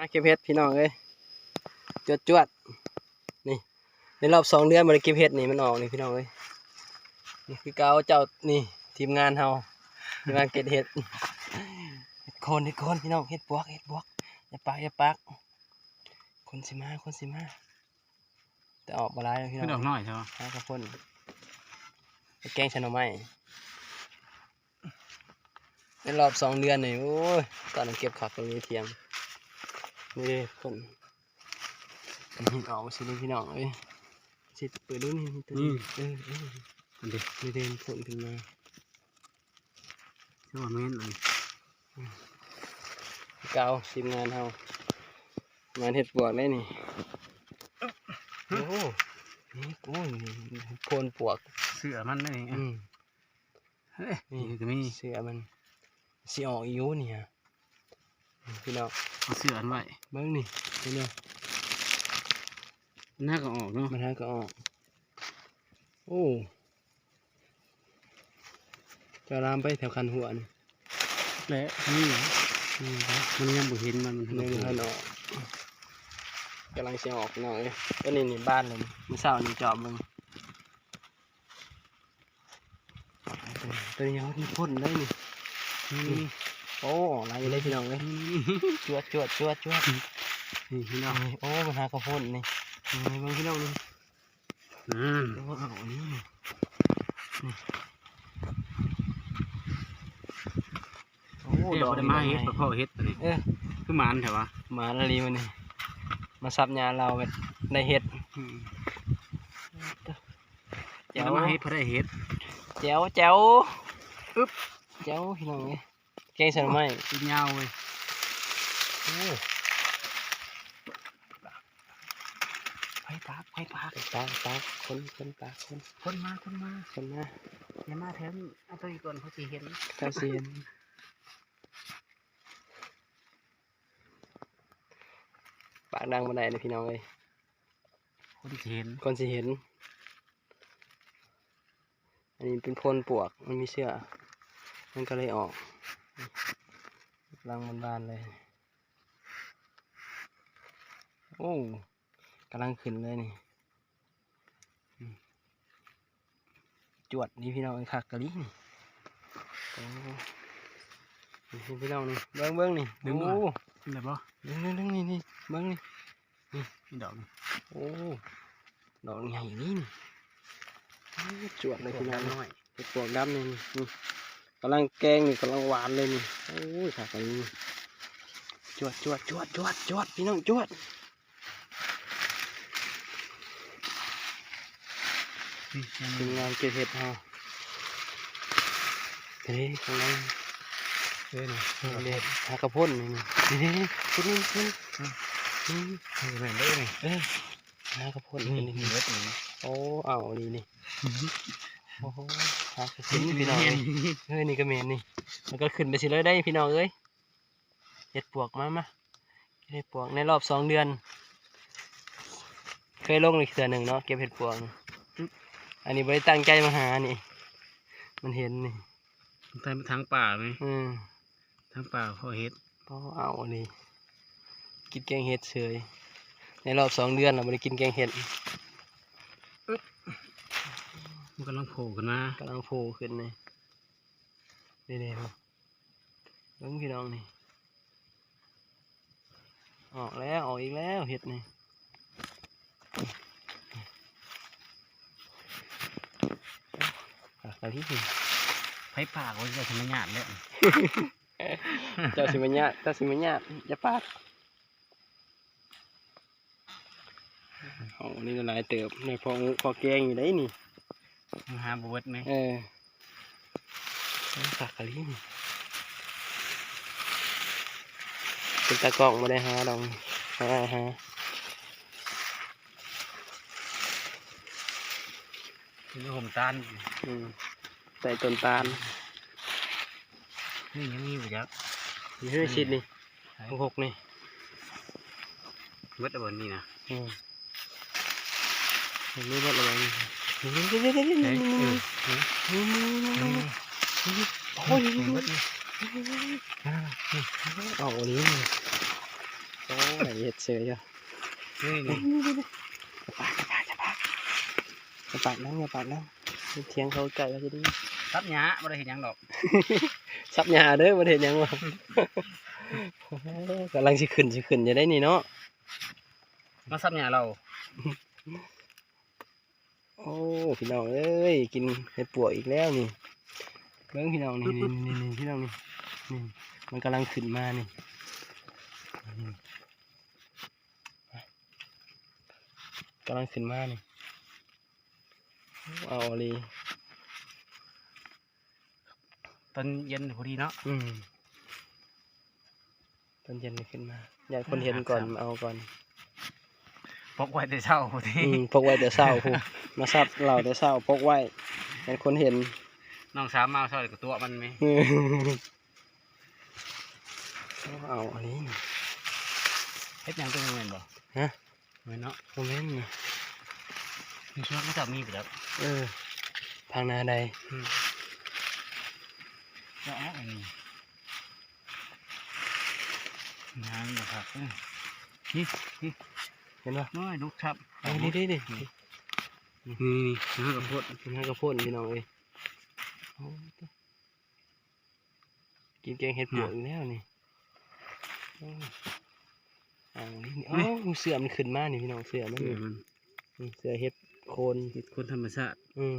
อาเก็บเห็ดพี่น้องเอ้ยจวดจวดๆนี่ในรอบสองเดือนมาได้เก็บเห็ดนี่มันออกนี่พี่น้องเอ้ยนี่คือเกาเจ้านี่ทีมงานเฮาทีมงานเก็บเห็ดเห็ดโคนเห็ดโคนพี่น้องเห็ดบวกเห็ดบวกอย่าปักอย่าปักคนสิมาคนสิมาแต่ออกมาหลายแล้วพี่น้ขึ้นออองกหน่อยใช่ไหมหากระพ่นไปแกงชะนอไม้ในรอบสองเดือนนี่โอ้ยตอนนั้นเก็บขักตรงนี้เทียม นี่คนนี่ออกมาสิเลยพี่น้องเอ้ยสิเปิดดูนี่นี่ตัวนี้เออเอออันเดียวนี่เดินผลขึ้นมาชื่อว่าเม้นเลยเกาทีมงานเฮางานเห็ดปวกได้นี่โอ้นี่โอ้ยนี่โคนปวกเสือมันนี่อืมเฮ้ยนี่ก็มีเสือมันสีออกอีโยเนี่ย พี่น้องเอาเสืออันไว้เบิ้งนี่เห็นไหมหน้าก็ออกเนาะมันหาก็ออก โอ้จะลามไปแถวคันหัวนี่และนี่เหรอนี่ครับมันยังบ่เห็นมันมันเนื้อมันออกกำลังเสียออกพี่น้องเลยก็นี่นี่บ้านเลยนี่มันเศร้านี่จอบมึงตัวนี้เขาที่พ่นได้นี่นี่ โอ้ออกอะไรเลยพี่น้องเลยจวดจวดจวดจวดนี่พี่น้องนี่โอ้มันหากระพ่นนี่นี่เบิ่งพี่น้องนี่นั่นโอ้เอาอันนี้นี่นี่โอ้เดี๋ยวได้มาเฮ็ดพ่อเฮ็ดอันนี้เออคือหมันแถววะหมาละลีมันนี่มาซับยาเราแบบได้เห็ดเดี๋ยวมาเฮ็ดพอได้เฮ็ดแจ๋วแจ๋วอึ๊บแจ๋วพี่น้องเอ้ย แกงใส่หน่อไม้กินยาวเว้ยโอ้ไปปากไปปากปากปากคนคนปากคนคนมาคนมาคนมาอย่ามาแถมเอาตัวอีกก่อนเขาสิเห็นข้าวเสียนปากดังบันไดเลยพี่น้องเอ้ยคนสิเห็นคนสิเห็น อันนี้เป็นพลปวกมันมีเสื้อ มันก็เลยออก รังบานๆเลย โอ้กำลังขึ้นเลยนี่อืมจวดนี่พี่น้องไอ้คักกะลินี่โอ้นี่พี่น้องนี่เบิ้งเบิ้งนี่โอ้เป็นแบบบ่เบิ้งเบิ้งเบิ้งนี่นี่เบิ้งนี่นี่ดอกนี่โอ้ดอกใหญ่นี่นี่โอ้จวดเลยพี่น้องนี่น้อยเห็ดปวกดำนี่นี่นี่ กำลังแกงนี่กำลังหวานเลยนี่โอ้ยขาดอันนี้จวดจวดจวดจวดจวดพี่น้องจวดนี่ยังทีมงานเก็บเห็ดเฮาเฮ้ยข้างเอ้ยนี่เด็ดหากระพ่นนี่นี่นี่คุณนี่นี่นี่เออแม่นเด้อนี่เอ้ยหากระพ่นนี่นี่นี่นี่เบิดนี่โอ้เอาดีนี่โอ้ หหากระสินพี่น้องเอ้ยเฮ้ยนี่ก็เมนนี่มันก็ขึ้นไปสิเลยได้พี่น้องเอ้ยเห็ดปวกมามาเห็ดปวกในรอบสองเดือน เคยลงอีกเสือหนึ่งเนาะเก็บเห็ดปวกนี่อันนี้บริตั้งใจมาหานี่ มันเห็นนี่ทางทางป่าไหมอืมทางป่าพ่อเฮ็ดพอเอาอันนี้กินแกงเห็ดเฉยในรอบสองเดือนเราไม่ได้กินแกงเห็ด มันกำลังโผล่ขึ้นมากำลังโผล่ขึ้นเลยนี่นี่ครับเบิ้งพี่น้องนี่ ออกแล้วออกอีกแล้วเห็ดนี่อะอะไรที่ไผป่าก็จะทำให้หยาดเลยเจ้าสิมัญญาเจ้าสิมัญญาอย่าปาดโอ้นี่ก็หลายเติบในพองูพอแกงอยู่ได้นี่มึง หาบเวชไหมเออสักกะลินเป็นตากล้องมาได้หาดองหาหาเป็นห่มตานอืมใส่ต้นตาลนี่ยังมีอยู่จักนี่ให้ชิดนี่หกหกนี่เวทบนนี่นะอืมเห็นไหมว่าอะไรนี่นี่ เออนี่นี่นี่นี่โอ้ยเอาอันนี้โอ้ยเห็ดเสยอยู่นี่นี่อย่าปากอย่าปากอย่าปากอย่าปากนั่งอย่าปากนั่งเทียงเขาไก่ก็จะดีตับหยาบ่ได้เห็นยังดอกซับหญ้าเด้อบ่ได้เห็นยังวะกำลังสิขึ้นสิขึ้นจะได้นี่เนาะมาซับหยาเรา โอ้พี่น้องเอ้ยกินเห็ดปวกอีกแล้วนี่เบิ้งพี่น้องนี่นี่นี่นี่พี่น้องนี่นี่มันกำลังขึ้นมานี่นี่กำลังขึ้นมานี่เอาเลยตอนเย็นพอดีเนาะอืมตอนเย็นมันขึ้นมา อยากคนเห็นก่อนมาเอาก่อน พกไว้แต่เช้าพอดีอืมพกไว้แต่เศร้าพูมาซับเราแต่เศร้าพกไว้อยากคนเห็นน้องสาวมาเอาเช้ากับตัวมันไหมอืมเอาอันนี้ เฮ็ดหยังตัวนี้แม่นบ่ฮะ แม่นเนาะโมเมนต์มีช่วงก็จะมีไปแล้วเออทางนาใดก็เอาอันนี้งานบ่ครับเอ้ยนี่นี่เห็นปะน้อยลูกชับเอานี่ดิดินี่นี่นี่กับพดกินให้กระพ่นพี่น้องเอ้ยเอากินแกงเห็ดปวกอีกแล้วนี่เอาเอานี่นี่เอ้าเสือมันขึ้นมานี่พี่น้องเสือมันเอนี่อมันนี่เสือเห็ดโคนเฮ็ดคนธรรมชาติอืม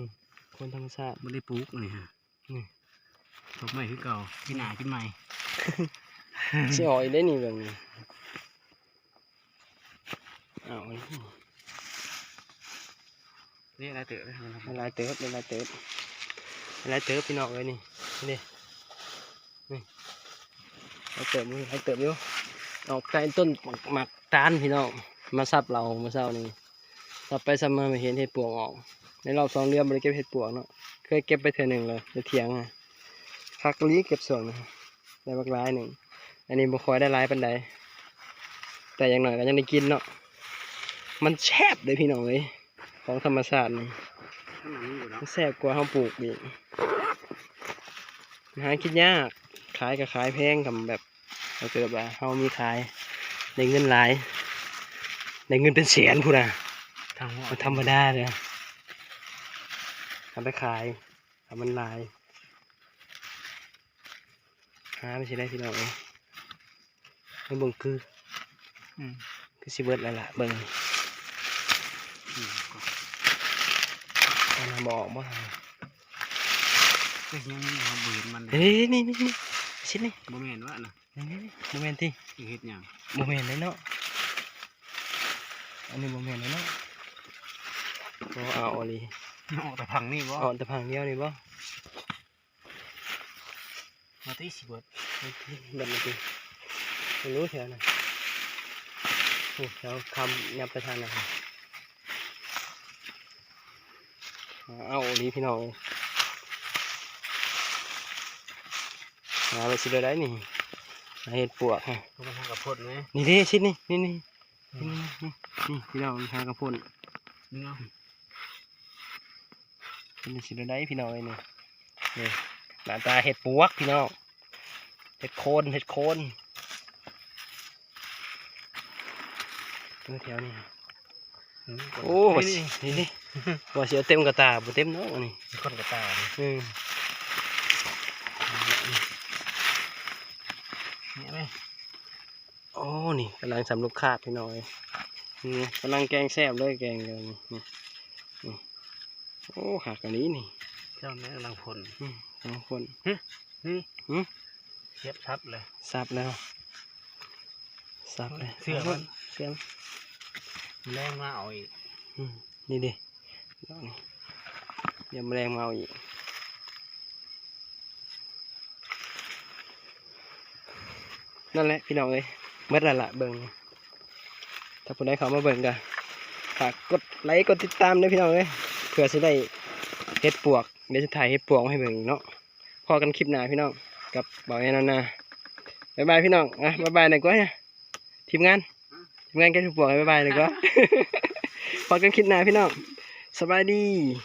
โคนธรรมชาติบ่ได้ปลูกนี่ฮะนี่ปลูกใหม่คือเก่ากินหน้ากินใหม่สิออกอีกได้นี่แบบนี้ เอาอันนี้นี่อะไรเตอเลยมันลายเติบละลายเติบลายเติบพี่น้องเลยนี่นี่นี่ละลายเติบมือลายเติบอยู่ออกใต้ต้นหมักตาลพี่น้องมาซับเรามื่อเช้านี้ซับไปซับมาม่เห็นเห็ดปวกออก ในรอบสองเดือนไม่ได้เก็บเห็ดปวกเนาะเคยเก็บไปเทื่อหนึ่งเลยจะเถียงอะพักลีเก็บส่วนนะได้บักร้ายหนึ่งอันนี้บ่ค่อยได้ร้ายปันใดแต่อย่างหน่อยก็ยังได้กินเนาะ มันแซ่บเลยพี่น้องเลยของธรรมชาตินี่ข้างหลังนี่อยู่เนาะแซ่บกว่าเขาปลูกอีกหาคิดยากขายก็ขายแพงกับแบบเราเกิดว่าเขามีขายได้เงินหลายได้เงินเป็นแสนพูดนะทางหัวมันธรรมดาเลยทำไปขายทำมันหลายหาไม่ใช่ได้พี่น้องเองไม่เบิ่งคืออืมคือสิเบิดแล้วล่ะเบิ่งอื มก็เอามาบอกว่าก็ยังมีความเบื่อมันเลยเฮ้ยนี่นี่นี่ชิ้นนี่บ่แม่นว่าน่ะนี่นี่นี่โมเมนต์ที่อีเฮ็ดหยังโมเมนต์เลยเนาะอันนี้โมเมนต์เลยเนาะโอ้เอาเอาเลยออกแต่พังนี่บ่เอาแต่พังเดียวนี่บ่มาที่สิเบิดเอาที่แบบนี้ดิไม่รู้แถวไหนโอ้แถวคำยับไปทางไหน เอาเอาเอาลีพี่น้องเอ้ยหาไปสิได้นี่หาเห็ดปวกฮะก็มาทางกับพดไหมนี่ดิชิดนี่นี่นี่นี่นี่นี่นี่พี่น้องหากระพุ่นนี่เนาะเป็นสิได้พี่น้องเอ้ยนี่นี่หน้าตาเห็ดปวกพี่น้องเห็ดโคนเห็ดโคนตัวแถวนี้อืมโอ้นี่นี่ นี่ว่าเสียเต็มกระตาบ่เต็มเนาะอันนี่นี่คนกระตายนี่อืมเนี่ยไหมโอ้นี่กำลังสำลูกคาดพี่น้องเอ้ยนี่กำลังแกงแซ่บเลยแกงเลยนี่นี่นี่โอ้หักอันนี้นี่เจ้าแม่กำลังพลอืมสองคนนี่หืมเทียบชัดเลยสับแล้วสับเลยเสื้อมันเสื้อแรงมาเอาอีกอืมนี่ดิ เอานี่เดี๋ยวแมลงมาอาอีกนั่นแหละพี่น้องเอ้ยเมื่อไรละเบิ่งถ้าผู้ใดเขามาเบิ่งกันฝากกดไลค์กดติดตามด้วยพี่น้องเอ้ยเพื่อจะได้เฮ็ดปวกเดี๋ยวจะถ่ายเฮ็ดปวกให้เบิ่งเนาะพอกันคลิปหน้าพี่น้องกับบ่าวแอนนานาบ๊ายบายพี่น้องอะบ๊ายบายหน่อยก็ทีมงานทีมงานแกถูกปวกบ๊ายบายหน่อยก็พอกันคลิปหน้าพี่น้อง สบายดี